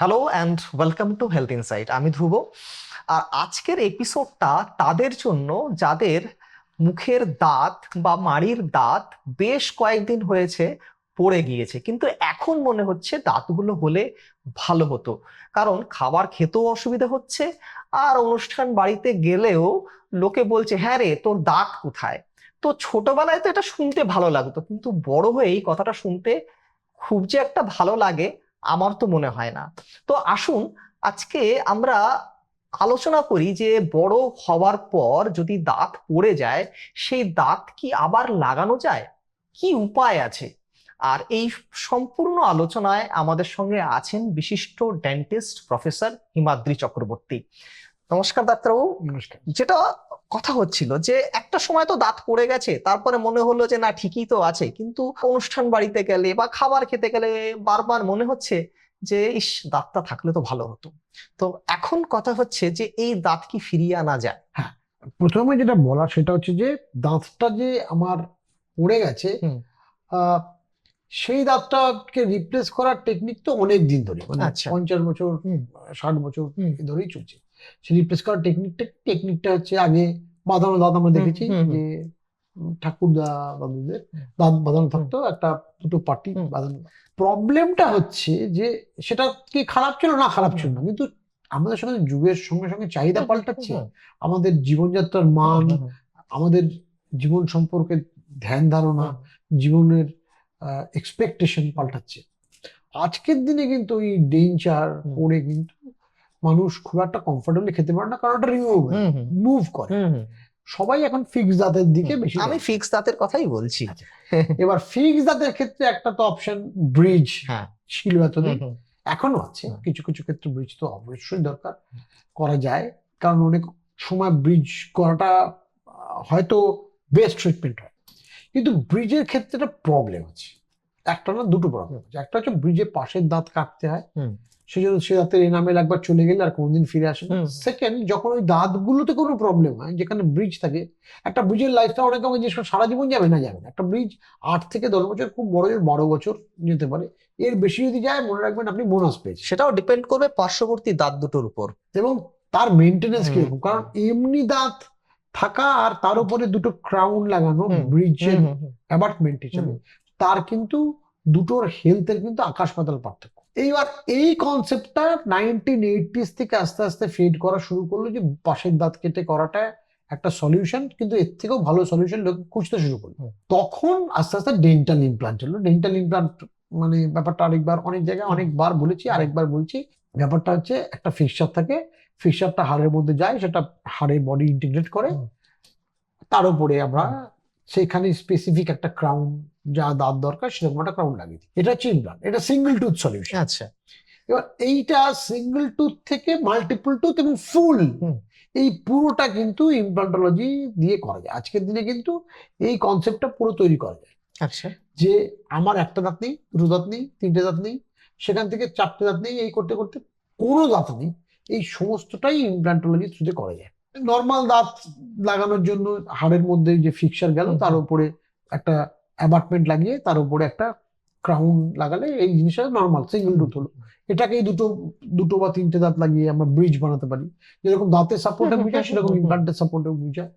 Hello and welcome to health insight আমি ধ্রুব। আর আজকের এপিসোডটা তাদের জন্য, যাদের মুখের দাঁত বা মাড়ির দাঁত বেশ কয়েকদিন হয়েছে পড়ে গিয়েছে, কিন্তু এখন মনে হচ্ছে দাঁতগুলো হলে ভালো হতো। কারণ খাবার খেতেও অসুবিধা হচ্ছে, আর অনুষ্ঠান বাড়িতে গেলেও লোকে বলছে হ্যাঁ রে, তোর দাঁত কোথায়? তো ছোটবেলায় তো এটা শুনতে ভালো লাগতো, কিন্তু বড় হয়ে এই কথাটা শুনতে খুব যে একটা ভালো লাগে আমার তো মনে হয় না। তো আসুন, আজকে আমরা আলোচনা করি যে বড় হওয়ার পর যদি দাঁত পড়ে যায়, সেই দাঁত কি আবার লাগানো যায়? কি উপায় আছে? আর এই সম্পূর্ণ আলোচনায় আমাদের সঙ্গে আছেন বিশিষ্ট ডেন্টিস্ট প্রফেসর হিমাদ্রি চক্রবর্তী। নমস্কার ডাক্তারবাবু। নমস্কার। যেটা কথা হচ্ছিল যে একটা সময় তো দাঁত পড়ে গেছে তারপরে মনে হলো যে না ঠিকই তো আছে। কিন্তু অনুষ্ঠান বাড়িতে গেলে বা খাবার খেতে গেলে বারবার মনে হচ্ছে যে ইস দাঁতটা থাকলে তো ভালো হতো। তো এখন কথা হচ্ছে যে এই দাঁত কি ফিরিয়ে আনা যায়? হ্যাঁ প্রথমে যেটা বলা সেটা হচ্ছে যে দাঁতটা যে আমার পড়ে গেছে আহ, সেই দাঁতটাকে রিপ্লেস করার টেকনিক তো অনেক দিন ধরে মানে আচ্ছা। পঞ্চাশ বছর ষাট বছর ধরেই চলছে। সেই রিপ্লেস করার টেকনিকটা টেকনিকটা হচ্ছে আগে বাঁধানো দাঁত আমরা দেখেছি। যে ঠাকুরদা হুম। দাঁত বাঁধানো থাকতো একটা দুটো হুম। বাঁধানো প্রবলেমটা হচ্ছে যে সেটা কি খারাপ ছিল না খারাপ ছিল না কিন্তু আমাদের সঙ্গে যুগের সঙ্গে সঙ্গে চাহিদা পাল্টাচ্ছে আমাদের জীবনযাত্রার মান আমাদের জীবন সম্পর্কে ধ্যান ধারণা জীবনের এক্সপেকটেশন পাল্টাচ্ছে আজকের দিনে কিন্তু ওই ডেঞ্চার। করে কিন্তু মানুষ খুব একটা কমফোর্টেবলি খেতে পারে না কারণ ওটা রিমুভ মুভ করে। সবাই এখন ফিক্স দাঁতের দিকে। বেশি আমি ফিক্স দাঁতের কথাই বলছি আচ্ছা। এবার ফিক্স দাঁতের ক্ষেত্রে একটা তো অপশন ব্রিজ হ্যাঁ। ছিল এতদিন। এখনও আছে কিছু কিছু ক্ষেত্রে ব্রিজ তো অবশ্যই দরকার করা যায় কারণ অনেক সময় ব্রিজ করাটা হয়তো বেস্ট ট্রিটমেন্ট হয় কিন্তু ব্রিজের ক্ষেত্রে একটা প্রবলেম আছে একটা না দুটো প্রবলেম আছে একটা হচ্ছে ব্রিজের পাশের দাঁত কাটতে হয় সেই জন্য সে দাঁতের এনামেল একবার চলে গেলে আর কোনোদিন ফিরে আসে না। সেকেন্ড যখন ওই দাঁতগুলোতে কোনো প্রবলেম হয় যেখানে ব্রিজ থাকে একটা ব্রিজের লাইফটা অনেক আমাকে জিজ্ঞেস সারা জীবন যাবে না? যাবে না। একটা ব্রিজ আট থেকে দশ বছর খুব বড় জোর বারো বছর যেতে পারে। এর বেশি যদি যায় মনে রাখবেন আপনি বোনাস পেয়েছেন। সেটাও ডিপেন্ড করবে পার্শ্ববর্তী দাঁত দুটোর উপর। এবং তার মেনটেনেন্স। কীরকম? কারণ এমনি দাঁত থাকা আর তার উপরে দুটো ক্রাউন লাগানো। ব্রিজের। অ্যাবার্টমেন্ট হিসেবে তার কিন্তু দুটোর হেলথের কিন্তু আকাশ পাতাল পার্থক্য। এইবার এই কনসেপ্টটা নাইনটিন এইটিস থেকে আস্তে আস্তে ফেড করা শুরু করল যে পাশের দাঁত কেটে করাটা একটা সলিউশন কিন্তু এর থেকেও ভালো সলিউশন লোক খুঁজতে শুরু করল। তখন আস্তে আস্তে ডেন্টাল ইমপ্লান্ট হলো ডেন্টাল ইমপ্লান্ট মানে ব্যাপারটা আরেকবার অনেক জায়গায় অনেকবার বলেছি আরেকবার বলছি। ব্যাপারটা হচ্ছে একটা ফিক্সার থাকে ফিক্সারটা হাড়ের মধ্যে যায় সেটা হাড়ের বডি ইন্টিগ্রেট করে। তার উপরে আমরা। সেখানে স্পেসিফিক একটা ক্রাউন যা দাঁত দরকার সেরকম একটা ক্রাউন লাগিয়ে দিই। এটা হচ্ছে ইমপ্লান্ট এটা সিঙ্গেল টুথ সলিউশন আচ্ছা। এবার এইটা সিঙ্গেল টুথ থেকে মাল্টিপল টুথ এবং ফুল এই পুরোটা কিন্তু ইমপ্লান্টোলজি দিয়ে করা যায়। আজকের দিনে কিন্তু এই কনসেপ্টটা পুরো তৈরি করা যায়। আচ্ছা। যে আমার একটা দাঁত নেই দুটো দাঁত নেই তিনটে দাঁত নেই সেখান থেকে চারটে দাঁত নেই এই করতে করতে কোনো দাঁত নেই এই সমস্তটাই ইমপ্লান্টোলজি থ্রুতে করা যায়। নর্মাল দাঁত লাগানোর জন্য হাড়ের মধ্যে যে ফিক্সার গেল তার উপরে একটা অ্যাবার্টমেন্ট লাগিয়ে তার উপরে একটা ক্রাউন লাগালে এই জিনিসটা নর্মাল সিঙ্গেল টুথ হলো। এটাকেই দুটো দুটো বা তিনটে দাঁত লাগিয়ে আমরা ব্রিজ বানাতে পারি। যেরকম দাঁতের সাপোর্টে হুম, সেরকম। ইমপ্লান্টের সাপোর্টে হয়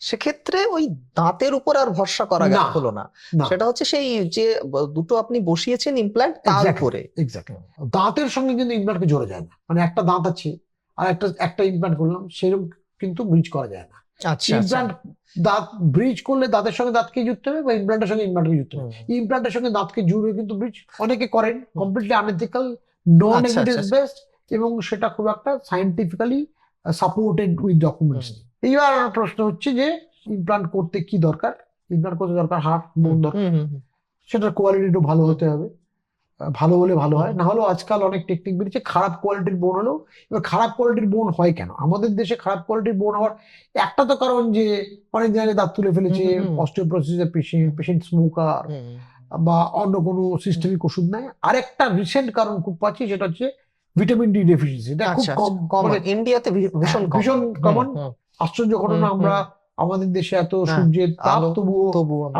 সেক্ষেত্রে ওই দাঁতের উপর আর ভরসা করা না। হলো না। সেটা হচ্ছে সেই যে দুটো আপনি বসিয়েছেন ইমপ্ল্যান্ট তার উপরে। এক্স্যাক্টলি দাঁতের সঙ্গে কিন্তু ইমপ্লান্টকে জোড়া যায় না। মানে একটা দাঁত আছে আর একটা একটা ইমপ্লান্ট করলাম সেরকম কিন্তু ব্রিজ করা যায় না। ইমপ্লান্ট দাঁত ব্রিজ করলে দাঁতের সঙ্গে দাঁতকে জুড়তে হবে বা ইমপ্লান্টের সঙ্গে ইমপ্লান্টকে জুড়তে হবে? ইমপ্লান্টের সঙ্গে দাঁতকে জুড়ে কিন্তু ব্রিজ অনেকে করেন কমপ্লিটলি আনএথিক্যাল নন আচ্ছা, এভিডেন্স আচ্ছা। বেসড এবং সেটা খুব একটা সাইন্টিফিক্যালি সাপোর্টেড উইথ ডকুমেন্টস। এইবার প্রশ্ন হচ্ছে যে ইমপ্লান্ট করতে কি দরকার? ইমপ্লান্ট করতে দরকার হার্ট বোন দরকার। সেটার কোয়ালিটি একটু ভালো হতে হবে। ভালো হলে ভালো হয় না হলেও আজকাল অনেক টেকনিক বেরিয়েছে খারাপ কোয়ালিটির বোন হলেও এবার খারাপ কোয়ালিটির বোন হয় কেন? আমাদের দেশে খারাপ কোয়ালিটির বোন হওয়ার একটা তো কারণ যে অনেক জায়গায় দাঁত তুলে ফেলেছে। অস্টিওপ্রোসিসের পেশেন্ট পেশেন্ট স্মোকার বা অন্য কোনো সিস্টেমিক ওষুধ নেয় আরেকটা রিসেন্ট কারণ খুব পাচ্ছি সেটা হচ্ছে ভিটামিন ডি ডেফিসিয়েন্সি এটা খুব আচ্ছা কম কমন মানে ইন্ডিয়াতে ভীষণ হ্যাঁ, ভীষণ। হুম। আশ্চর্য ঘটনা আমরা আমাদের দেশে এত হ্যাঁ, সূর্যের তাপ তবুও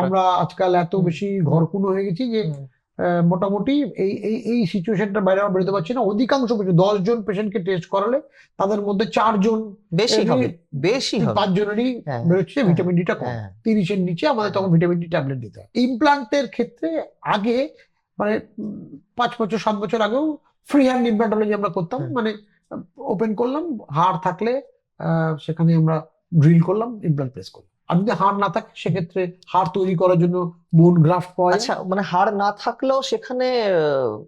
আমরা। আজকাল এত বেশি ঘরকুনো হয়ে গেছি যে মোটামুটি এই এই এই সিচুয়েশনটা বাইরে আমরা বেরোতে পারছি না। অধিকাংশ দশ জন পেশেন্টকে টেস্ট করালে তাদের মধ্যে চারজন বেশি হবে বেশি হবে। পাঁচ জনেরই হ্যাঁ, বেরোচ্ছে হ্যাঁ, ভিটামিন ডিটা কম। হ্যাঁ। তিরিশের নিচে আমাদের তখন ভিটামিন ডি ট্যাবলেট দিতে হয়। ইমপ্লান্টের ক্ষেত্রে আগে মানে পাঁচ বছর সাত বছর আগেও ফ্রি হ্যান্ড ইমপ্লান্টোলজি আমরা করতাম। মানে ওপেন করলাম হাড় থাকলে আহ, সেখানে আমরা ড্রিল করলাম ইমপ্লান্ট প্লেস করলাম। আর যদি হাড় না থাকে সেক্ষেত্রে হাড় তৈরি করার জন্য বোন গ্রাফট পাওয়া আচ্ছা মানে হাড় না থাকলেও সেখানে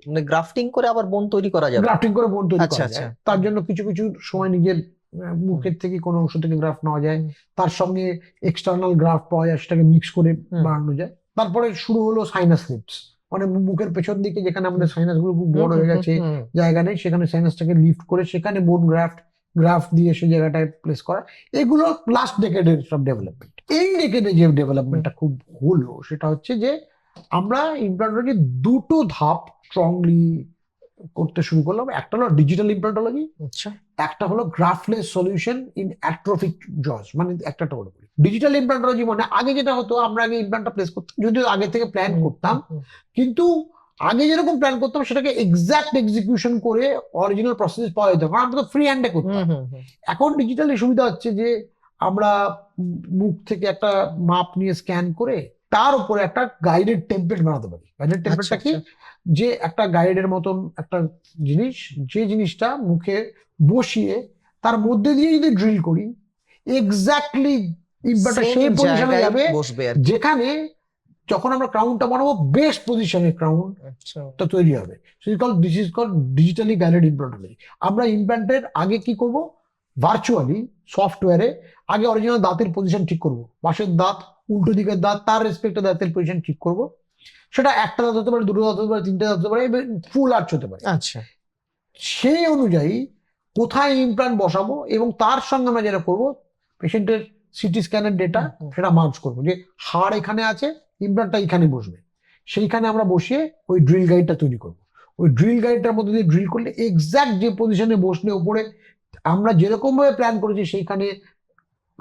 মানে গ্রাফটিং করে আবার বোন তৈরি করা যাবে? গ্রাফটিং করে বোন তৈরি আচ্ছা, করা আচ্ছা। যায়। তার জন্য কিছু কিছু সময় নিজের মুখের থেকে কোনো অংশ থেকে গ্রাফট নেওয়া যায়। তার সঙ্গে এক্সটার্নাল গ্রাফট পাওয়া যায় সেটাকে মিক্স করে বানানো যায়। তারপরে শুরু হলো সাইনাস লিপস মানে মুখের পেছন দিকে যেখানে আমাদের সাইনাসগুলো খুব বড় হয়ে গেছে জায়গা নেই সেখানে সাইনাসটাকে লিফট করে সেখানে বোন গ্রাফট গ্রাফট দিয়ে সেই জায়গাটায় প্লেস করা। এগুলো লাস্ট ডেকেডের সব ডেভেলপমেন্ট এই ডেকেডে যে ডেভেলপমেন্টটা খুব হলো সেটা হচ্ছে যে আমরা ইমপ্লান্টোলজি দুটো ধাপ স্ট্রংলি করতে শুরু করলাম। একটা হলো ডিজিটাল ইমপ্লান্টোলজি আচ্ছা। একটা হলো গ্রাফলেস সলিউশন ইন অ্যাট্রোফিক জজ মানে একটা বলি। ডিজিটাল ইমপ্লান্টোলজি মানে আগে যেটা হতো আমরা আগে ইমপ্লান্টটা প্লেস করতাম যদিও আগে থেকে প্ল্যান করতাম কিন্তু আগে যেরকম প্ল্যান করতাম সেটাকে এক্সাক্ট এক্সিকিউশন করে অরিজিনাল প্রসেস পাওয়া যেত কারণ আমরা তো ফ্রি হ্যান্ডে করতাম। এখন ডিজিটালি সুবিধা হচ্ছে যে আমরা মুখ থেকে একটা মাপ নিয়ে স্ক্যান করে তার উপরে একটা গাইডেড টেমপ্লেট বানাতে পারি। গাইডেড আচ্ছা, টেমপ্লেটটা কি যে একটা গাইডের মতন একটা জিনিস যে জিনিসটা মুখে বসিয়ে তার মধ্যে দিয়ে যদি ড্রিল করি এক্স্যাক্টলি Same সেই পজিশনে যাবে। যেখানে যখন আমরা ক্রাউনটা বানাবো বেস্ট পজিশনের ক্রাউন টা তৈরি হবে। Call this is call digitally guided implantology আমরা ইমপ্লান্টের আগে কি করব? ভার্চুয়ালি সফটওয়্যারে আগে অরিজিনাল দাঁতের পজিশন ঠিক করব। পাশের দাঁত উল্টো দিকের দাঁত তার রেসপেক্টে দাঁতের পজিশন ঠিক করব। সেটা একটা দাঁত হতে পারে দুটো দাঁত হতে পারে তিনটে দাঁত হতে পারে ফুল আর্চ হতে পারে। আচ্ছা। সেই অনুযায়ী কোথায় ইমপ্লান্ট বসাবো এবং তার সঙ্গে আমরা যেটা করব পেশেন্টের সিটি স্ক্যানের ডেটা। সেটা মার্চ করব। যে হাড় এখানে আছে ইমপ্লান্টটা এখানে বসবে। সেইখানে আমরা বসিয়ে ওই ড্রিল গাইডটা তৈরি করব। ওই ড্রিল গাইডটার মধ্যে দিয়ে ড্রিল করলে এক্সাক্ট যে পজিশনে বসলে ওপরে আমরা যেরকম ভাবে প্ল্যান করেছি সেইখানে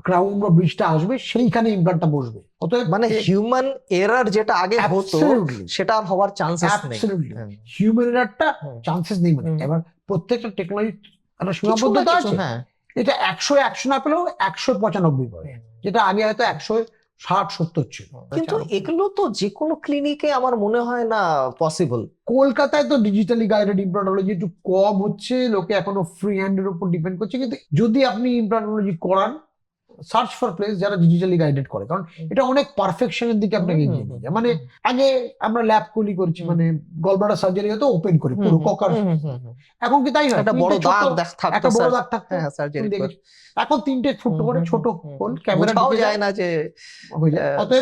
ক্রাউন বা ব্রিজটা আসবে সেইখানে ইমপ্লান্টটা বসবে। অতএব মানে হিউম্যান এরার যেটা আগে হতো সেটা আর হওয়ার চান্সেস নেই। হ্যাঁ, হিউম্যান এরারটা হ্যাঁ। চান্সেস নেই মানে। এবার প্রত্যেকটা টেকনোলজি একটা সীমাবদ্ধতা আছে। হ্যাঁ। এটা একশো একশো না পেলেও একশো পঁচানব্বই পাবে যেটা আগে হয়তো একশো ষাট সত্তর ছিল। কিন্তু এগুলো তো যে কোনো ক্লিনিকে আমার মনে হয় না পসিবল কলকাতায় তো ডিজিটালি গাইডেড ইমপ্লান্টোলজি একটু কম হচ্ছে লোকে এখনও ফ্রি হ্যান্ডের উপর ডিপেন্ড করছে। কিন্তু যদি আপনি ইমপ্লান্টোলজি করান সার্চ ফর প্লেস যারা ডিজিটালি গাইডেড করে। কারণ এটা অনেক পারফেকশনের দিকে আপনাকে এগিয়ে নিয়ে যায়। মানে আগে আমরা ল্যাব কলি করছি মানে গলব্লাডার সার্জারি হতো ওপেন করি পুরো ককার এখন কি তাই হয়? একটা বড় দাগ থাকতো একটা বড় দাগ থাকতো হ্যাঁ সার্জারি এখন তিনটে ছোট করে ছোট হোল ক্যামেরা বোঝাও যায়। না যে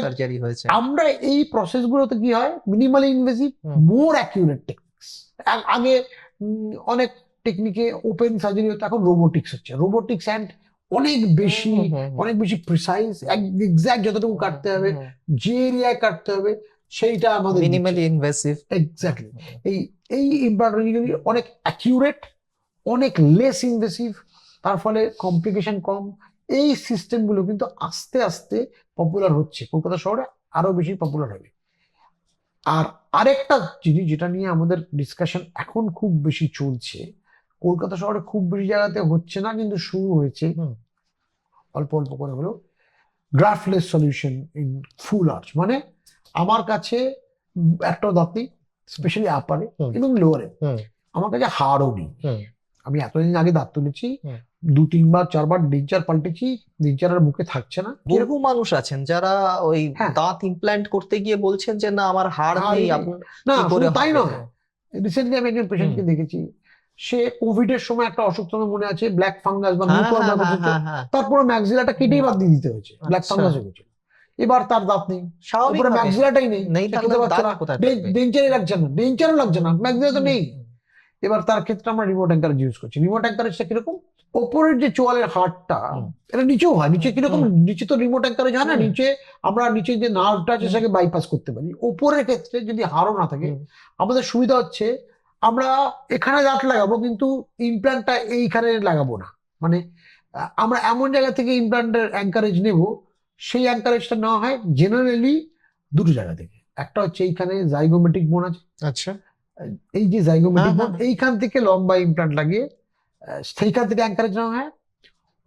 সার্জারি হয়েছে। আমরা এই প্রসেস গুলোতে কি হয়? Minimally invasive more accurate techniques আগে অনেক টেকনিকে ওপেন সার্জারি হতো এখন রোবোটিক্স হচ্ছে। রোবোটিক্স অ্যান্ড অনেক বেশি। অনেক বেশি প্রিসাইজ এক্সাক্ট যতটুকু কাটতে হবে যে এরিয়ায় কাটতে হবে সেইটা আমাদের মিনিমালি ইনভেসিভ এক্স্যাক্টলি এই এই ইমপ্লান্টোলজিগুলি অনেক অ্যাকিউরেট অনেক লেস ইনভেসিভ তার ফলে কমপ্লিকেশন কম। এই সিস্টেমগুলো কিন্তু আস্তে আস্তে পপুলার হচ্ছে। কলকাতা শহরে আরও বেশি পপুলার হবে। আর আরেকটা জিনিস যেটা নিয়ে আমাদের ডিসকাশন এখন খুব বেশি চলছে কলকাতা শহরে খুব বেশি জায়গাতে হচ্ছে না কিন্তু শুরু হয়েছে। অল্প অল্প করে হলো graftless solution in full arch মানে আমার কাছে একটা দাঁত স্পেশালি আপারে এবং লোয়ারে। আমার কাছে হাড়ও নেই। আমি এতদিন আগে দাঁত তুলেছি দু তিনবার চারবার ডিঞ্চার পাল্টেছি ডিঞ্চারের মুখে থাকছে না। বহু মানুষ আছেন যারা ওই হ্যাঁ। দাঁত ইমপ্ল্যান্ট করতে গিয়ে বলছেন যে না আমার হাড় নেই। না তাই নয় রিসেন্টলি আমি একজন পেশেন্টকে দেখেছি সে কোভিড এর সময় একটা অসুখ তোমার মনে আছে ব্ল্যাক ফাঙ্গাস বা হ্যাঁ। তারপরে ম্যাক্সিলাটা কেটেই বাদ দিয়ে দিতে হয়েছে ব্ল্যাক। ফাঙ্গাস হয়ে গেছিল। এবার তার দাঁত নেই স্বাভাবিক উপরে ম্যাক্সিলাটাই নেই নেই পারছে দাঁত কোথায় থাকবে? ডেঞ্চারই লাগছে না ডেঞ্চারও লাগছে না ম্যাক্সিলা তো নেই। এবার তার ক্ষেত্রে আমরা রিমোট অ্যাঙ্কারেজ ইউজ করছি। রিমোট অ্যাঙ্কারেজটা কীরকম? ওপরের যে চোয়ালের হাড়টা এটা নিচেও হয় নিচে কীরকম? নিচে তো রিমোট অ্যাঙ্কারেজ হয় না নিচে আমরা নিচে যে নার্ভটা আছে সেটাকে বাইপাস করতে পারি। ওপরের ক্ষেত্রে যদি হাড়ও না থাকে আমাদের সুবিধা হচ্ছে আমরা এখানে দাঁত লাগাবো কিন্তু ইমপ্ল্যান্টটা এইখানে লাগাবো না। মানে আমরা এমন জায়গা থেকে ইমপ্ল্যান্টের অ্যাঙ্কারেজ নেব সেই অ্যাঙ্কারেজটা নেওয়া হয় জেনারেলি দুটো জায়গা থেকে। একটা হচ্ছে এইখানে জাইগোমেটিক বোন আছে। আচ্ছা। এই যে জাইগোমেটিক বোন। এইখান থেকে লম্বা ইমপ্লান্ট লাগিয়ে সেইখান থেকে অ্যাঙ্কারেজ নেওয়া হয়।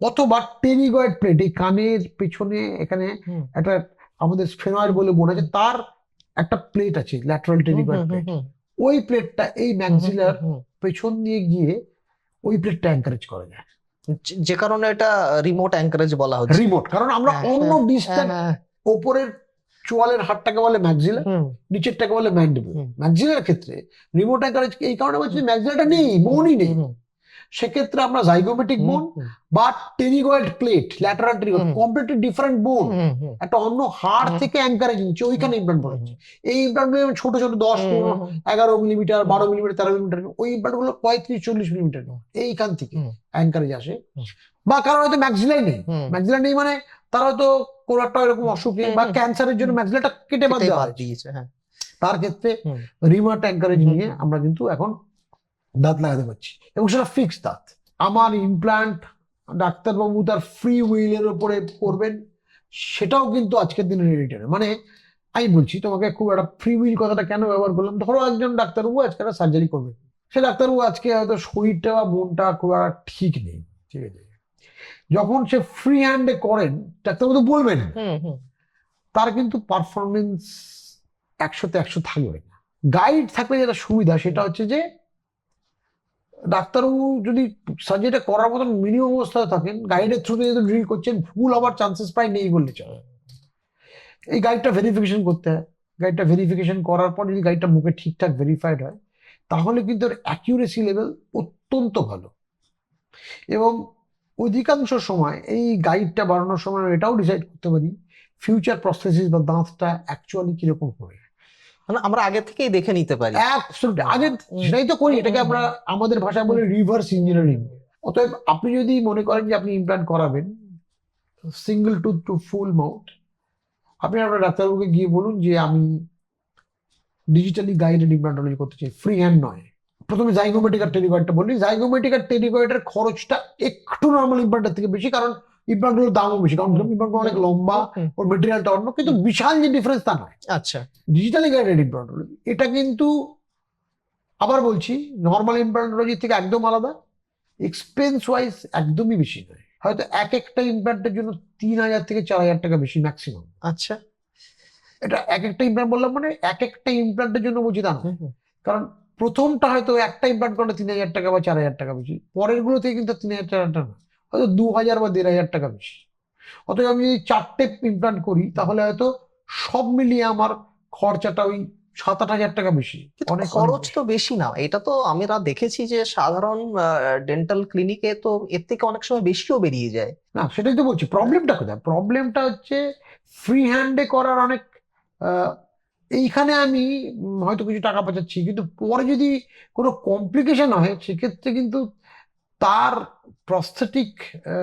অথবা টেরিগয়েড প্লেট এই কানের পেছনে এখানে একটা আমাদের স্ফেনয়েড বলে বোন আছে তার একটা প্লেট আছে ল্যাটারাল টেরিগয়েড প্লেট ওই প্লেটটা এই ম্যাক্সিলার পেছন দিয়ে গিয়ে ওই প্লেটটা অ্যাঙ্কারেজ করা যায়। যে- কারণে এটা রিমোট অ্যাঙ্কারেজ বলা হচ্ছে। রিমোট কারণ আমরা হ্যাঁ, অন্য ডিস্টার হ্যাঁ, হ্যাঁ, ওপরের চোয়ালের হাড়টাকে বলে ম্যাক্সিলার নিচেরটাকে বলে ম্যান্ডিবল। ম্যাক্সিলার ক্ষেত্রে রিমোট অ্যাঙ্কারেজ এই কারণে বলছি ম্যাক্সিলারটা নেই বোনই নেই। সেক্ষেত্রে আমরা জাইগোমেটিক বোন বা pterygoid plate lateral pterygoid completely different bone একটা অন্য হাড় থেকে অ্যাঙ্কারেজ নিচ্ছে ওইখানে ইমপ্লান্ট পড়াচ্ছে এই ইমপ্লান্ট ছোট ছোট দশ পনেরো এগারো মিলিমিটার বারো মিলিমিটার তেরো মিলিমিটার ওই ইমপ্লান্টগুলো পঁয়ত্রিশ চল্লিশ মিলিমিটার এইখান থেকে। অ্যাঙ্কারেজ আসে। বা কারও হয়তো ম্যাক্সিলাই নেই। হুম। ম্যাক্সিলা নেই মানে তারা হয়তো কোনো একটা এরকম অসুখ নেই বা ক্যান্সারের জন্য ম্যাক্সিলাটা কেটে বাদ দেওয়া হ্যাঁ। তার ক্ষেত্রে হুম। রিমোট অ্যাঙ্কারেজ নিয়ে আমরা কিন্তু এখন দাঁত লাগাতে পারছি এবং সেটা ফিক্স দাঁত। আমার ইমপ্লান্ট ডাক্তারবাবু তার ফ্রি উইলের উপরে করবেন সেটাও কিন্তু আজকের দিনে রেডি মানে আমি বলছি তোমাকে খুব একটা ফ্রি উইল কথাটা কেন ব্যবহার করলাম? ধরো একজন ডাক্তারবাবু আজকে একটা সার্জারি করবে। সে ডাক্তারবাবু আজকে হয়তো শরীরটা বা মনটা খুব একটা ঠিক নেই ঠিক আছে? যখন সে ফ্রি হ্যান্ডে করেন ডাক্তারবাবু তো বলবেন তার কিন্তু পারফরমেন্স একশোতে একশো থাকবে গাইড থাকলে যেটা সুবিধা সেটা হচ্ছে যে ডাক্তারবাবু যদি সার্জারিটা করার মতন মিনিমাম অবস্থায় থাকেন গাইডের থ্রুতে যদি ড্রিল করছেন, ভুল হওয়ার চান্সেস প্রায় নেই বললে চলে। এই গাইডটা ভেরিফিকেশন করতে হয়। গাইডটা ভেরিফিকেশন করার পর যদি গাইডটা মুখে ঠিকঠাক ভেরিফাইড হয়, তাহলে কিন্তু ওর অ্যাকিউরেসি লেভেল অত্যন্ত ভালো। এবং অধিকাংশ সময় এই গাইডটা বাড়ানোর সময় এটাও ডিসাইড করতে পারি ফিউচার প্রসেসিস বা দাঁতটা অ্যাকচুয়ালি কীরকম হবে। মানে আমরা আগে থেকেই দেখে নিতে পারি। Absolutely. আগে সেটাই তো করি এটাকে আমরা আমাদের ভাষায় বলি রিভার্স ইঞ্জিনিয়ারিং অতএব আপনি যদি মনে করেন যে আপনি ইমপ্লান্ট করাবেন single tooth to full mouth আপনি আপনার ডাক্তারবাবুকে গিয়ে বলুন যে আমি ডিজিটালি গাইডেড ইমপ্লান্টোলজি করতে চাই ফ্রি হ্যান্ড নয়। প্রথমে জাইগোমেটিক আর বললি জাইগোমেটিক আর খরচটা একটু নর্মাল ইমপ্লান্টের থেকে বেশি কারণ ইমপ্লান্টগুলোর দামও বেশি। কারণ ইমপ্লান্ট অনেক লম্বা ওর মেটেরিয়ালটা অন্য কিন্তু বিশাল যে ডিফারেন্স তা নয়। আচ্ছা। ডিজিটালি গাইডেড ইমপ্লান্টোলজি এটা কিন্তু আবার বলছি নর্মাল ইমপ্লান্টোলজি থেকে একদম আলাদা। এক্সপেন্স ওয়াইজ একদমই বেশি নয়। হয়তো এক একটা ইমপ্লান্টের জন্য তিন হাজার থেকে চার হাজার টাকা বেশি ম্যাক্সিমাম আচ্ছা। এটা এক একটা ইমপ্লান্ট বললাম মানে এক একটা ইমপ্লান্টের জন্য বলছি তা না কারণ প্রথমটা হয়তো একটা ইমপ্লান্ট করলে তিন হাজার টাকা বা চার হাজার টাকা বেশি। পরের গুলোতে কিন্তু তিন হাজার চার হাজার টাকা। হয়তো দু হাজার বা দেড় হাজার টাকা বেশি। অতএব আমি যদি চারটে ইমপ্লান্ট করি তাহলে হয়তো সব মিলিয়ে আমার খরচাটা ওই সাত আট হাজার টাকা বেশি। অনেক খরচ তো বেশি না। এটা তো আমরা দেখেছি যে সাধারণ ডেন্টাল ক্লিনিকে তো এর থেকে অনেক সময় বেশিও বেরিয়ে যায়। না সেটাই তো বলছি। প্রবলেমটা কোথায়? প্রবলেমটা হচ্ছে ফ্রি হ্যান্ডে করার অনেক এইখানে আমি হয়তো কিছু টাকা বাঁচাচ্ছি কিন্তু পরে যদি কোনো কমপ্লিকেশন হয় সেক্ষেত্রে কিন্তু তার প্রস্থেটিক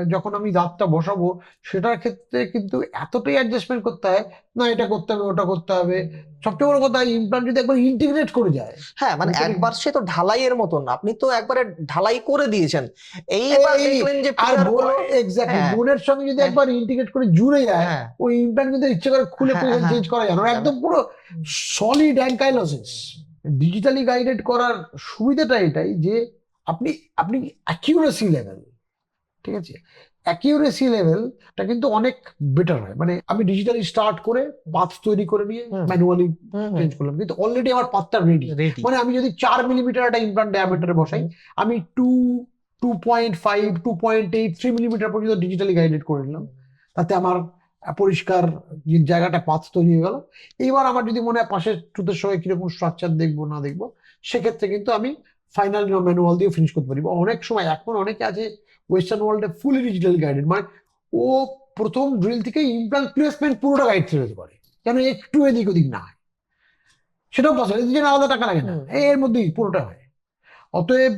যখন আমি দাঁতটা বসাবো সেটার ক্ষেত্রে কিন্তু এতটাই অ্যাডজাস্টমেন্ট করতে হয় না এটা করতে হবে ওটা করতে হবে সবচেয়ে বড় কথা ইমপ্লান্ট যদি একবার ইন্টিগ্রেট করে যায় হ্যাঁ মানে একবার সে তো ঢালাইয়ের মতন আপনি তো একবারে ঢালাই করে দিয়েছেন এইবার এই- দেখলেন যে আর এক্স্যাক্টলি। বোনের সঙ্গে যদি হ্যাঁ। একবার ইন্টিগ্রেট করে জুড়ে যায় হ্যাঁ ওই ইমপ্লান্ট কিন্তু ইচ্ছে করে খুলে পজিশন হ্যাঁ। চেঞ্জ করা যায় না একদম পুরো সলিড অ্যাঙ্কাইলোসিস ডিজিটালি গাইডেড করার সুবিধাটা এটাই যে আপনি আপনি অ্যাকিউরেসি লেভেল ঠিক আছে? অ্যাকিউরেসি লেভেলটা কিন্তু অনেক বেটার হয়। মানে আমি ডিজিটালি স্টার্ট করে পাথ তৈরি করে নিয়ে ম্যানুয়ালি চেঞ্জ করলাম। কিন্তু অলরেডি আমার পাথটা রেডি মানে আমি যদি চার মিলিমিটার একটা ইমপ্লান্ট ডায়ামিটারে বসাই আমি two two point five two point eight three millimetre পর্যন্ত ডিজিটালি গাইডেড করে নিলাম। তাতে আমার পরিষ্কার যে জায়গাটা পাথ তৈরি হয়ে গেল। এইবার আমার যদি মনে হয় পাশের টুথের সঙ্গে কীরকম স্ট্রাকচার দেখব না দেখব সেক্ষেত্রে কিন্তু আমি ফাইনাল ম্যানুয়াল দিয়ে ফিনিশ করতে পারি। অনেক সময় এখন অনেকে আছে ওয়েস্টার্ন ওয়ার্ল্ডে ফুলি ডিজিটাল গাইডেড মানে ও প্রথম ড্রিল থেকে ইমপ্লান্ট প্লেসমেন্ট পুরোটা গাইড করে দিতে পারে যেন একটু এদিক ওদিক না হয়। সেটাও পসিবল এর জন্য আলাদা টাকা লাগে না। এর মধ্যেই পুরোটা হয়। অতএব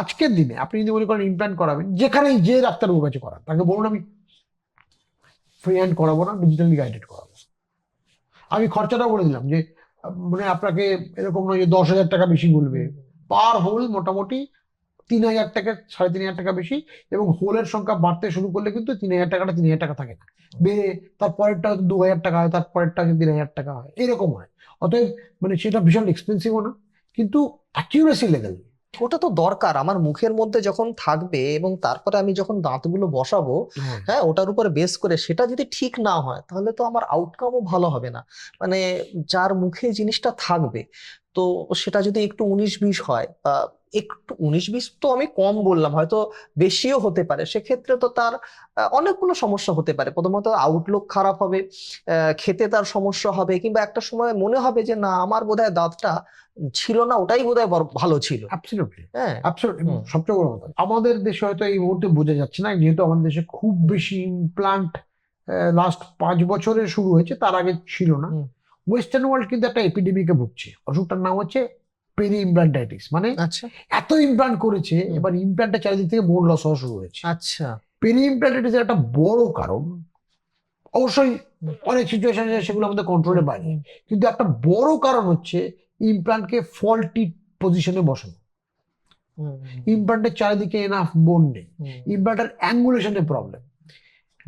আজকের দিনে আপনি যদি মনে করেন ইমপ্লান্ট করাবেন যেখানেই যে ডাক্তারবাবুর কাছে করান তাকে বলুন আমি ফ্রি হ্যান্ড করাবো না ডিজিটালি গাইডেড করাবো। আমি খরচাটাও বলে দিলাম যে মানে আপনাকে এরকম নয় যে দশ হাজার টাকা বেশি বলবে। পার হোল মোটামুটি তিন হাজার টাকা সাড়ে তিন হাজার টাকা বেশি এবং হোলের সংখ্যা বাড়তে শুরু করলে কিন্তু তিন হাজার টাকাটা তিন হাজার টাকা থাকে না। বেড়ে তার পরেরটা হয়তো দু হাজার টাকা হয় তার পরেরটা হয়তো তিন হাজার টাকা হয় এরকম হয়। অতএব মানে সেটা ভীষণ এক্সপেন্সিভও না কিন্তু অ্যাকিউরেসি লেভেল ওটা তো দরকার আমার মুখের মধ্যে যখন থাকবে এবং তারপরে আমি যখন দাঁতগুলো বসাবো হ্যাঁ ওটার উপরে বেস করে সেটা যদি ঠিক না হয় তাহলে তো আমার আউটকামও ভালো হবে না। মানে যার মুখে জিনিসটা থাকবে তো সেটা যদি একটু উনিশ বিশ হয় বা একটু উনিশ বিশ তো আমি কম বললাম হয়তো বেশিও হতে পারে। সেক্ষেত্রে তো তার অনেকগুলো সমস্যা হতে পারে। প্রথমত আউটলুক খারাপ হবে খেতে তার সমস্যা হবে কিংবা একটা সময় মনে হবে যে না আমার বোধহয় দাঁতটা ছিল না ওটাই বোধহয় ভালো ছিল। অ্যাবসলিউটলি হ্যাঁ। অ্যাবসলিউটলি। সবচেয়ে বড় কথা আমাদের দেশে হয়তো এই মুহূর্তে বোঝা যাচ্ছে না যেহেতু আমাদের দেশে খুব বেশি ইমপ্লান্ট লাস্ট পাঁচ বছরে শুরু হয়েছে তার আগে ছিল না। ওয়েস্টার্ন ওয়ার্ল্ড কিন্তু একটা এপিডেমিকে ভুগছে। অসুখটার নাম হচ্ছে পেরি ইমপ্লান্টাইটিস মানে আচ্ছা। এত ইমপ্লান্ট করেছে এবার ইমপ্লান্টের চারিদিক থেকে বোন লস হওয়া শুরু হয়েছে। আচ্ছা। পেরি ইমপ্লান্টাইটিসের একটা বড় কারণ অবশ্যই অনেক সিচুয়েশন আছে সেগুলো আমাদের কন্ট্রোলে বাইরে কিন্তু একটা বড় কারণ হচ্ছে ইমপ্লান্টকে ফল্টি পজিশনে বসানো। ইমপ্লান্টের চারিদিকে এনাফ বোন নেই। ইমপ্লান্টের অ্যাঙ্গুলেশনের প্রবলেম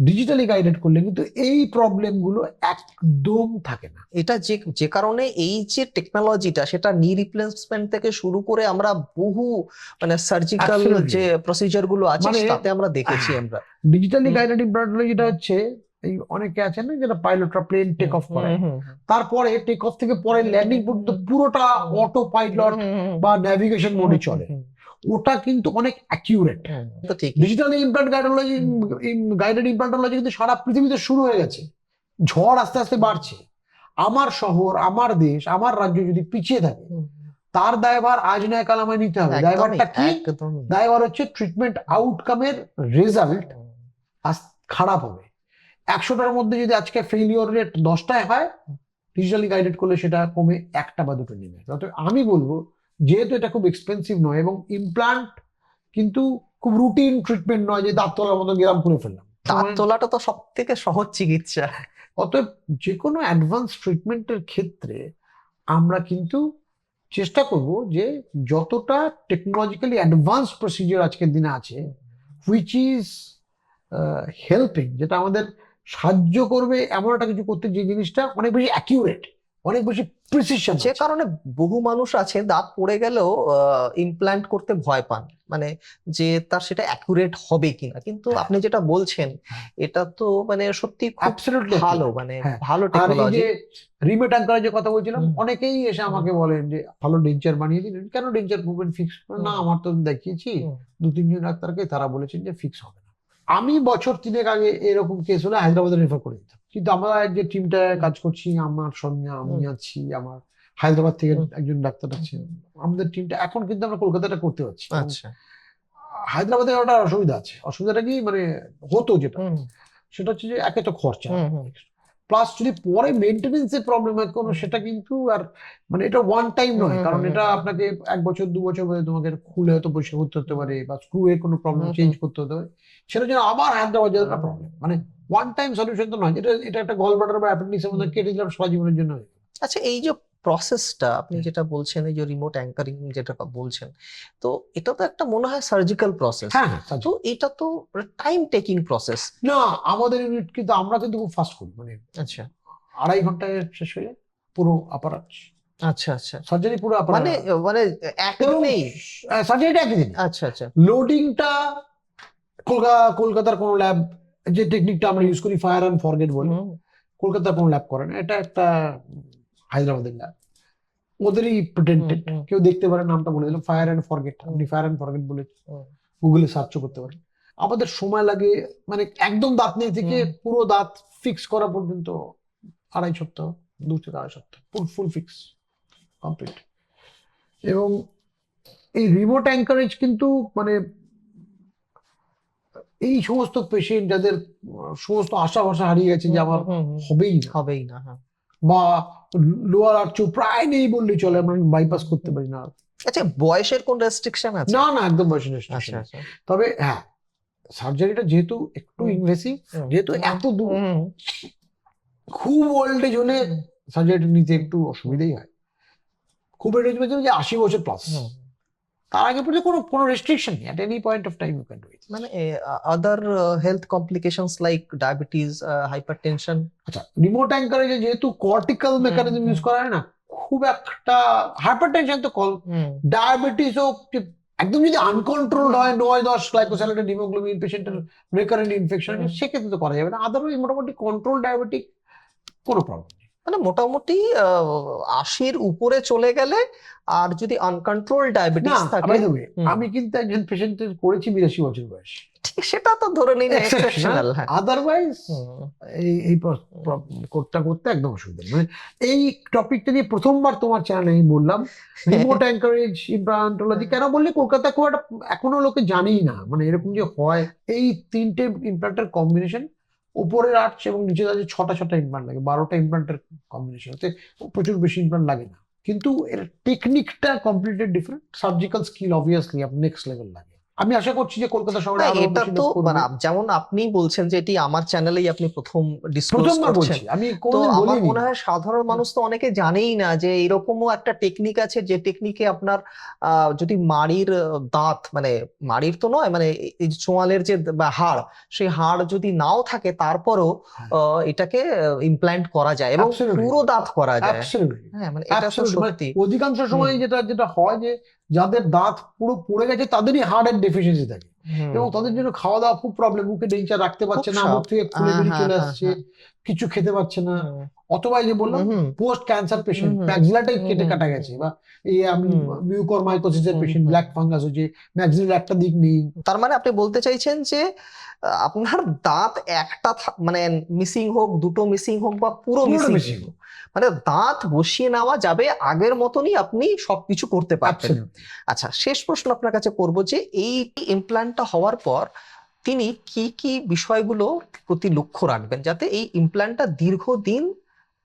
ডিজিটালি গাইডেড করলে কিন্তু এই প্রবলেমগুলো একদম থাকে না। এটা যে যে কারণে এই যে টেকনোলজিটা সেটা নি রিপ্লেসমেন্ট থেকে শুরু করে আমরা বহু মানে সার্জিক্যাল যে প্রসিজারগুলো আছে মানে- তাতে আমরা দেখেছি আমরা। ডিজিটালি। গাইডেড ইমপ্লান্টোলজিটা হচ্ছে এই অনেকে আছে না যেটা পাইলটরা প্লেন টেক অফ করে। তারপরে টেক অফ থেকে পরে ল্যান্ডিং পর্যন্ত পুরোটা অটো পাইলট। বা ন্যাভিগেশন মোডে চলে। ওটা কিন্তু অনেক অ্যাকিউরেট হুম, তো ঠিক digitally implant guidology guided implantology কিন্তু সারা পৃথিবীতে শুরু হয়ে গেছে। ঝড় আস্তে আস্তে বাড়ছে। আমার শহর আমার দেশ আমার রাজ্য যদি পিছিয়ে থাকে তার দায়ভার আজ নয় কাল আমায় নিতে হবে। দায়ভারটা কি? দায়ভার হচ্ছে ট্রিটমেন্ট আউটকামের রেজাল্ট খারাপ হবে। একশোটার মধ্যে যদি আজকে ফেলিওর রেট দশটায় হয় ডিজিটালি গাইডেড করলে সেটা কমে একটা বা দুটো নেমে। আমি বলব যেহেতু এটা খুব এক্সপেন্সিভ নয় এবং ইমপ্লান্ট কিন্তু খুব রুটিন ট্রিটমেন্ট নয় যে দাঁত তোলার মতো গেরাম করে ফেললাম। দাঁত তোলাটা তো সব থেকে সহজ চিকিৎসা। অতএব যে কোনো অ্যাডভান্স ট্রিটমেন্টের ক্ষেত্রে আমরা কিন্তু চেষ্টা করব যে যতটা টেকনোলজিক্যালি অ্যাডভান্স প্রসিজিওর আজকের দিনে আছে হুইচ ইজ হেল্পিং যেটা আমাদের সাহায্য করবে এমন একটা কিছু করতে যে জিনিসটা অনেক বেশি অ্যাকিউরেট অনেক বেশি প্রিসিশন যে কারণে বহু মানুষ আছে দাঁত পড়ে গেলেও ইমপ্ল্যান্ট করতে ভয় পান। মানে যে তার সেটা অ্যাকুরেট হবে কিনা। কিন্তু হ্যাঁ। আপনি যেটা বলছেন হ্যাঁ। এটা তো মানে সত্যি খুব অ্যাবসলিউটলি ভালো মানে হ্যাঁ। ভালো টেকনোলজি যে রিমেট যে কথা বলছিলাম অনেকেই এসে আমাকে বলেন যে ভালো ডেঞ্চার বানিয়ে দিলেন। কেন ডেঞ্চার মুভমেন্ট ফিক্স না আমার তো দেখিয়েছি। দু তিনজন ডাক্তারকে তারা বলেছেন যে ফিক্স হবে আমি বছর তিনেক আগে এরকম কেস হলে হায়দ্রাবাদে রেফার করে দিতাম। কিন্তু আমরা যে টিমটা কাজ করছি আমার সঙ্গে আমি আছি আমার হায়দ্রাবাদ থেকে একজন ডাক্তার আছে। আমাদের টিমটা এখন কিন্তু আমরা কলকাতাটা করতে পারছি। আচ্ছা। হায়দ্রাবাদে একটা অসুবিধা আছে। অসুবিধাটা কি মানে হতো যেটা? সেটা হচ্ছে যে একে তো খরচা। প্লাস যদি পরে মেনটেনেন্সের প্রবলেম হয় কোনো সেটা কিন্তু আর মানে এটা ওয়ান টাইম নয় কারণ এটা আপনাকে এক বছর দু বছর পরে তোমাকে খুলে হয়তো পরিষ্কার করতে হতে পারে বা স্ক্রু এর কোনো প্রবলেম চেঞ্জ করতে হতে পারে। সেটা যেন আবার হাত দেওয়া যায় একটা প্রবলেম মানে ওয়ান টাইম সলিউশন তো নয় এটা এটা একটা গল ব্লাডার বা অ্যাপেন্ডিক্সের মধ্যে কেটে দিলাম সারা জীবনের জন্য হয়ে। আচ্ছা এই যে প্রসেসটা আপনি যেটা বলছেন এই যে রিমোট অ্যাঙ্কারিং যেটা বলছেন তো এটা তো একটা মনে হয় সার্জিক্যাল প্রসেস হ্যাঁ হ্যাঁ তো এটা তো টাইম টেকিং প্রসেস না আমাদের ইউনিট কিন্তু আমরা কিন্তু খুব ফাস্ট করি মানে আচ্ছা। আড়াই ঘন্টায় শেষ হয়ে পুরো আপারাট আচ্ছা আচ্ছা। সার্জারি পুরো আপারাট মানে মানে একদিনেই সার্জারিটা একই দিন আচ্ছা আচ্ছা। লোডিংটা কলকাতা কলকাতার কোনো ল্যাব যে টেকনিকটা আমরা ইউজ করি ফায়ার অ্যান্ড ফরগেট বলি কলকাতার কোনো ল্যাব করে না এটা একটা হায়দ্রাবাদের ল্যাব ওদেরই পেটেন্টেড হুম। কেউ দেখতে পারে নামটা বলে দিলাম ফায়ার অ্যান্ড ফরগেট আপনি ফায়ার অ্যান্ড ফরগেট বলে গুগলে সার্চ করতে পারেন। আমাদের সময় লাগে মানে একদম দাঁত নেই থেকে পুরো দাঁত ফিক্স করা পর্যন্ত আড়াই সপ্তাহ দু থেকে আড়াই সপ্তাহ ফুল ফুল ফিক্স কমপ্লিট এবং এই রিমোট অ্যাঙ্কারেজ কিন্তু মানে এই সমস্ত পেশেন্ট যাদের সমস্ত আশা ভরসা হারিয়ে গেছে যে আমার হবেই হবেই না হ্যাঁ। বা লোয়ার আর্চ প্রায় নেই বললেই চলে আমরা বাইপাস করতে পারি না। আচ্ছা বয়সের কোন রেস্ট্রিকশন আছে? না না একদম বয়সের রেস্ট্রিকশন আচ্ছা তবে হ্যাঁ সার্জারিটা যেহেতু একটু। ইনভেসিভ যেহেতু এত দূর খুব ওল্ড এজ হলে সার্জারিটা নিতে একটু অসুবিধাই হয়। খুব ওল্ড এজ যে আশি বছর প্লাস। তার আগে পর্যন্ত কোনো কোনো রেস্ট্রিকশন নেই at any point of time you can do it মানে other health complications like diabetes hypertension আচ্ছা রিমোট অ্যাঙ্কারেজে যেহেতু কর্টিক্যাল মেকানিজম ইউজ করা হয় না খুব একটা হাইপারটেনশন তো কল ডায়াবেটিস ও একদম যদি আনকন্ট্রোল হয় নয় দশ গ্লাইকোসাইলেটেড হিমোগ্লোবিন পেশেন্টের রেকারেন্ট ইনফেকশন সেক্ষেত্রে তো করা যাবে না। আদারওয়াইজ মোটামুটি কন্ট্রোল ডায়াবেটিক কোনো প্রবলেম মানে মোটামুটি আশির উপরে চলে গেলে আর যদি আনকন্ট্রোল ডায়াবেটিস থাকে। আমি কিন্তু একজন পেশেন্টের করেছি বিরাশি বছর বয়স। ঠিক সেটা তো ধরে নিন এক্সেপশনাল হ্যাঁ। আদারওয়াইজ এই এই প্র- করতে করতে একদম অসুবিধা মানে এই টপিকটা নিয়ে প্রথমবার তোমার চ্যানেলে আমি বললাম রিমোট অ্যাঙ্কারেজ ইমপ্লান্টোলজি কেন বললে কলকাতা খুব একটা এখনও লোকে জানেই না। মানে এরকম যে হয় এই তিনটে ইমপ্লান্টের কম্বিনেশন উপরের আর্চ এবং নিচে আছে ছটা ছটা ইমপ্লান্ট লাগে, বারোটা ইমপ্লান্টের কম্বিনেশন হতে প্রচুর বেশি ইমপ্লান্ট লাগে না। কিন্তু এর টেকনিকটা completely different surgical skill obviously next level লাগে। আমি আশা করছি যে কলকাতা শহরে এটা তো মানে যেমন আপনি বলছেন যে এটি আমার চ্যানেলেই আপনি প্রথম ডিসক্লোজ করছেন। আমি তো আমার মনে হয় সাধারণ মানুষ তো অনেকে জানেই না যে এরকমও একটা টেকনিক আছে যে টেকনিকে আপনার যদি মাড়ির দাঁত মানে মাড়ির তো নয় মানে চোয়ালের যে হাড় সেই হাড় যদি নাও থাকে তারপরও হ্যাঁ। এটাকে ইমপ্ল্যান্ট করা যায় এবং পুরো দাঁত করা যায়। হ্যাঁ মানে এটা. মানে সত্যি। অধিকাংশ সময় যেটা যেটা হয় যে যাদের দাঁত পুরো পড়ে গেছে তাদেরই হার্টের ডেফিসিয়েন্সি থাকে। এবং তাদের জন্য খাওয়া দাওয়া খুব প্রবলেম মুখে ডেঞ্চার রাখতে পারছে না মুখ থেকে ফুলে হ্যাঁ, বেরিয়ে হ্যাঁ, চলে হ্যাঁ, আসছে। কিছু খেতে পারছে না। অথবা এই যে বললাম পোস্ট ক্যান্সার পেশেন্ট। ম্যাক্সিলাটাই কেটে কাটা গেছে। বা এই আমি। মিউকর মাইকোসিসের পেশেন্ট ব্ল্যাক ফাঙ্গাস হচ্ছে ম্যাক্সিলার একটা দিক নেই। তার মানে আপনি বলতে চাইছেন যে আপনার দাঁত একটা মানে মিসিং হোক দুটো মিসিং হোক বা পুরো মিসিং হোক। মানে দাঁত বসিয়ে নেওয়া যাবে আগের মতনই আপনি সবকিছু করতে পারবেন। Absolutely. আচ্ছা শেষ প্রশ্ন আপনার কাছে করব যে এই ইমপ্ল্যান্টটা হওয়ার পর তিনি কি কি বিষয়গুলো প্রতি লক্ষ্য রাখবেন যাতে এই ইমপ্ল্যান্টটা দীর্ঘদিন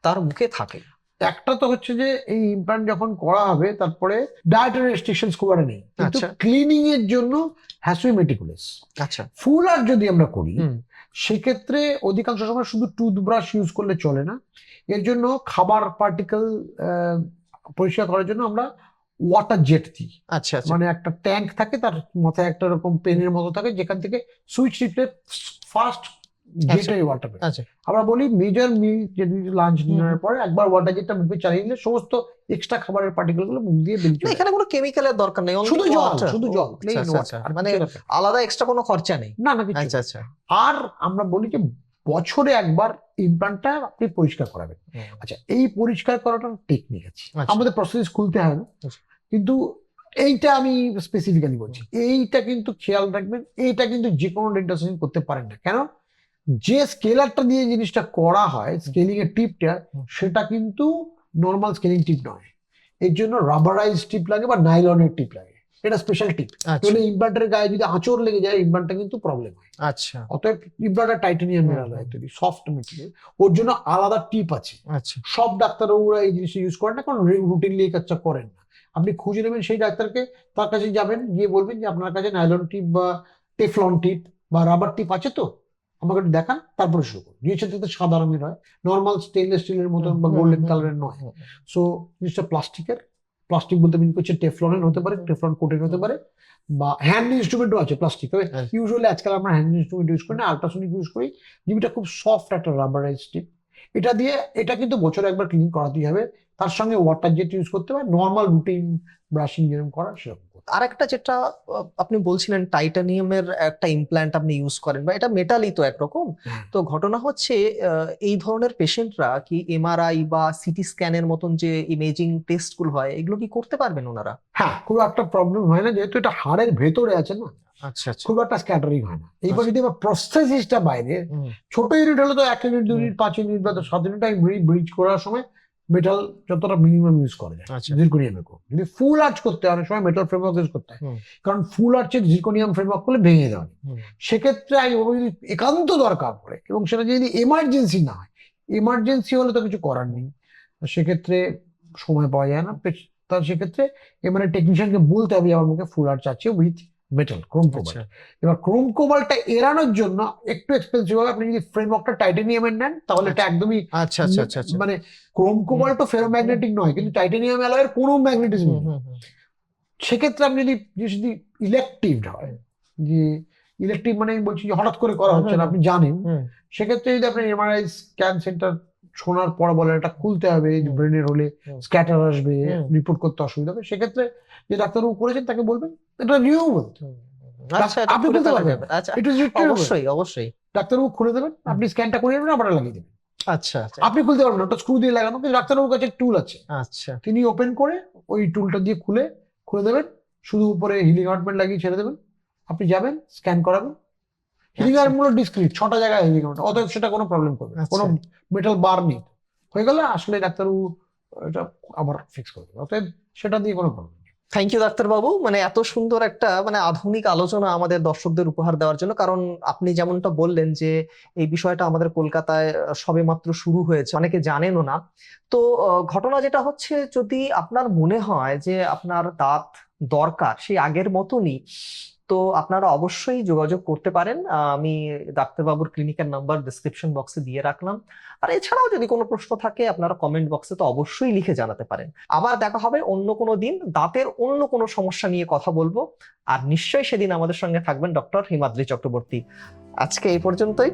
তার মুখে থাকে? একটা তো হচ্ছে যে এই ইমপ্লান্ট যখন করা হবে তারপরে ডায়েটারি রেস্ট্রিকশনস খুব একটা নেই। কিন্তু আচ্ছা। ক্লিনিং এর জন্য হ্যাজ টু মেটিকুলাস আচ্ছা। ফুল আর্ট যদি আমরা করি। সেক্ষেত্রে অধিকাংশ সময় শুধু টুথব্রাশ ইউজ করলে চলে না। এর জন্য খাবার পার্টিকেল পরিষ্কার করার জন্য আমরা ওয়াটার জেট দিই। আচ্ছা আচ্ছা। মানে একটা ট্যাঙ্ক থাকে তার মাথায় একটা রকম পেনের মতো থাকে যেখান থেকে সুইচ টিপলে ফার্স্ট জেটের ওয়াটার আচ্ছা। আমরা বলি মেজর মিল যদি লাঞ্চ ডিনারের পরে একবার ওয়াটার জেটটা মুখে চালিয়ে দিলে সমস্ত এক্সট্রা খাবারের পার্টিকেলগুলো মুখ দিয়ে বেরিয়ে এখানে কোনো কেমিক্যালের দরকার নেই শুধু জল শুধু জল আচ্ছা, আচ্ছা, আচ্ছা। মানে। আলাদা এক্সট্রা কোনো খরচা নেই। না না আচ্ছা আচ্ছা। আর আমরা বলি যে বছরে একবার ইমপ্লান্টটা আপনি পরিষ্কার করাবেন। আচ্ছা এই পরিষ্কার করাটা টেকনিক আছে। আচ্ছা। আমাদের প্রসেস খুলতে হয় না আচ্ছা। কিন্তু এইটা আমি স্পেসিফিক্যালি বলছি। এইটা কিন্তু খেয়াল রাখবেন এইটা কিন্তু যে কোনো ডেন্টাল করতে পারেন না। কেন? যে স্কেলারটা দিয়ে জিনিসটা করা হয় স্কেলিং এর টিপটা সেটা কিন্তু নর্মাল স্কেলিং টিপ নয়। এর জন্য রাবারাইজ টিপ লাগে বা নাইলনের টিপ লাগে। এটা স্পেশাল টিপ। আচ্ছা। তাহলে ইমপ্লান্টের গায়ে যদি আঁচড় লেগে যায় ইমপ্লান্টটা কিন্তু প্রবলেম হয়। আচ্ছা। অতএব ইমপ্লান্টার টাইটানিয়াম মেটাল হুম। তৈরি সফট মেটেরিয়াল ওর জন্য আলাদা টিপ আছে। আচ্ছা। সব ডাক্তারবাবুরা এই জিনিসটা ইউজ করেন না কারণ রুটিনলি এই কাজটা করেন না। আপনি খুঁজে নেবেন সেই ডাক্তারকে তার কাছে যাবেন গিয়ে বলবেন যে আপনার কাছে নাইলন টিপ বা টেফলন টিপ বা রাবার টিপ আছে তো? আমাকে একটু দেখান তারপরে শুরু করুন জিনিসটা দেখতে সাদা রঙের হয় নর্মাল স্টেনলেস স্টিলের মতন বা গোল্ডেন কালারের নয়। সো জিনিসটা প্লাস্টিকের প্লাস্টিক বলতে মিন করছে টেফলনের হতে পারে টেফলন কোটের হতে পারে বা হ্যান্ড ইনস্ট্রুমেন্টও আছে প্লাস্টিক তবে। ইউজুয়ালি আজকাল আমরা হ্যান্ড ইনস্ট্রুমেন্ট ইউজ করি না আল্ট্রাসোনিক ইউজ করি। যেটা খুব সফট একটা রাবারাইজ টিপ এটা দিয়ে এটা কিন্তু বছরে একবার ক্লিন করাতেই হবে। তার সঙ্গে ওয়াটার জেট ইউজ করতে হবে নর্মাল রুটিন ব্রাশিং যেরকম করা সেরকম। হবে। আরেকটা যেটা আপনি বলছিলেন টাইটানিয়ামের একটা ইমপ্ল্যান্ট আপনি ইউজ করেন বা এটা মেটালই তো একরকম। তো ঘটনা হচ্ছে এই ধরনের পেশেন্টরা কি এমআরআই বা সিটি স্ক্যানের মতন যে ইমেজিং টেস্টগুলো হয় এগুলো কি করতে পারবেন ওনারা হ্যাঁ খুব একটা প্রবলেম হয় না যেহেতু এটা হাড়ের ভেতরে আছে না আচ্ছা আচ্ছা খুব একটা স্ক্যাটারিং হয় না এইবার আচ্ছা। যদি আবার প্রস্থেসিসটা বাইরে ছোট ইউনিট হলে তো এক ইউনিট দুই। ইউনিট পাঁচ ইউনিট বা সাত ইউনিট আমি ব্রিজ করার সময় মেটাল যতটা মিনিমাম ইউজ করা যায় আচ্ছা। জিরকোনিয়ামে যদি ফুল আর্চ করতে হয় অনেক সময় মেটাল ফ্রেমওয়ার্ক ইউজ করতে হয়। কারণ ফুল আর্চের জিরকোনিয়াম ফ্রেমওয়ার্ক করলে ভেঙে দেওয়া। সেক্ষেত্রে আমি বলব যদি একান্ত দরকার পড়ে এবং সেটা যদি এমার্জেন্সি না হয় এমার্জেন্সি হলে তো কিছু করার নেই। সেক্ষেত্রে সময় পাওয়া যায় না। তার সেক্ষেত্রে এবারে টেকনিশিয়ানকে বলতে হবে আমার মুখে ফুল আর্চ আছে উইথ মেটাল ক্রোম কোবাল্ট আচ্ছা। এবার ক্রোম কোবাল্টটা এড়ানোর জন্য একটু এক্সপেন্সিভ হবে। আপনি যদি ফ্রেমওয়ার্কটা টাইটানিয়ামের নেন তাহলে এটা একদমই আচ্ছা আচ্ছা আচ্ছা আচ্ছা। মানে ক্রোম কোবাল্ট তো ফেরোম্যাগনেটিক নয় কিন্তু টাইটানিয়াম অ্যালয়ের কোনো ম্যাগনেটিজম নেই। সেক্ষেত্রে আপনি যদি যদি ইলেকটিভ হয় যে ইলেকটিভ মানে আমি বলছি যে হঠাৎ করে করা হচ্ছে না আপনি জানেন। সেক্ষেত্রে যদি আপনি এমআরআই স্ক্যান সেন্টার শোনার পর বলেন এটা খুলতে হবে ব্রেনের হলে স্ক্যাটার আসবে রিপোর্ট করতে অসুবিধা হবে। সেক্ষেত্রে যে ডাক্তারবাবু করেছেন তাকে বলবেন এটা আচ্ছা এটা আপনি বলতে পারবেন। আচ্ছা এটা অবশ্যই অবশ্যই। ডাক্তারবাবু খুলে দেবেন আপনি স্ক্যানটা করে নেবেন আবার লাগিয়ে দেবেন। আচ্ছা আচ্ছা। আপনি খুলতে পারবেন ওটা স্ক্রু দিয়ে লাগানো কিন্তু ডাক্তারবাবুর কাছে টুল আছে। আচ্ছা। তিনি ওপেন করে ওই টুলটা দিয়ে খুলে খুলে দেবেন শুধু উপরে হিলিং অয়েন্টমেন্ট লাগিয়ে ছেড়ে দেবেন। আপনি যাবেন স্ক্যান করাবেন। হিলিং আচ্ছা। অয়েন্টমেন্ট ডিসক্রিট ছটা জায়গায় হিলিং অয়েন্টমেন্ট অতএব সেটা কোনো প্রবলেম করবে। আচ্ছা। কোনো মেটাল বার নেই। হয়ে গেলে আসলে ডাক্তারবাবু এটা আবার ফিক্স করে দেবে অতএব সেটা দিয়ে কোনো প্রবলেম থ্যাংক ইউ ডাক্তারবাবু মানে এত সুন্দর একটা মানে আধুনিক আলোচনা আমাদের দর্শকদের উপহার দেওয়ার জন্য। কারণ আপনি যেমনটা বললেন যে, এই বিষয়টা আমাদের কলকাতায় সবে মাত্র শুরু হয়েছে। অনেকে জানেনও না। তো ঘটনা যেটা হচ্ছে, যদি আপনার মনে হয় যে আপনার দাঁত দরকার, সেই আগের মতনই তো আপনারা অবশ্যই যোগাযোগ করতে পারেন। আমি ডাক্তারবাবুর ক্লিনিকের নাম্বার ডিসক্রিপশন বক্সে দিয়ে রাখলাম। আর এছাড়াও যদি কোনো প্রশ্ন থাকে, আপনারা কমেন্ট বক্সে তো অবশ্যই লিখে জানাতে পারেন। আবার দেখা হবে অন্য কোনো দিন, দাঁতের অন্য কোনো সমস্যা নিয়ে কথা বলব। আর নিশ্চয়ই সেদিন আমাদের সঙ্গে থাকবেন ডক্টর হিমাদ্রি চক্রবর্তী। আজকে এই পর্যন্তই।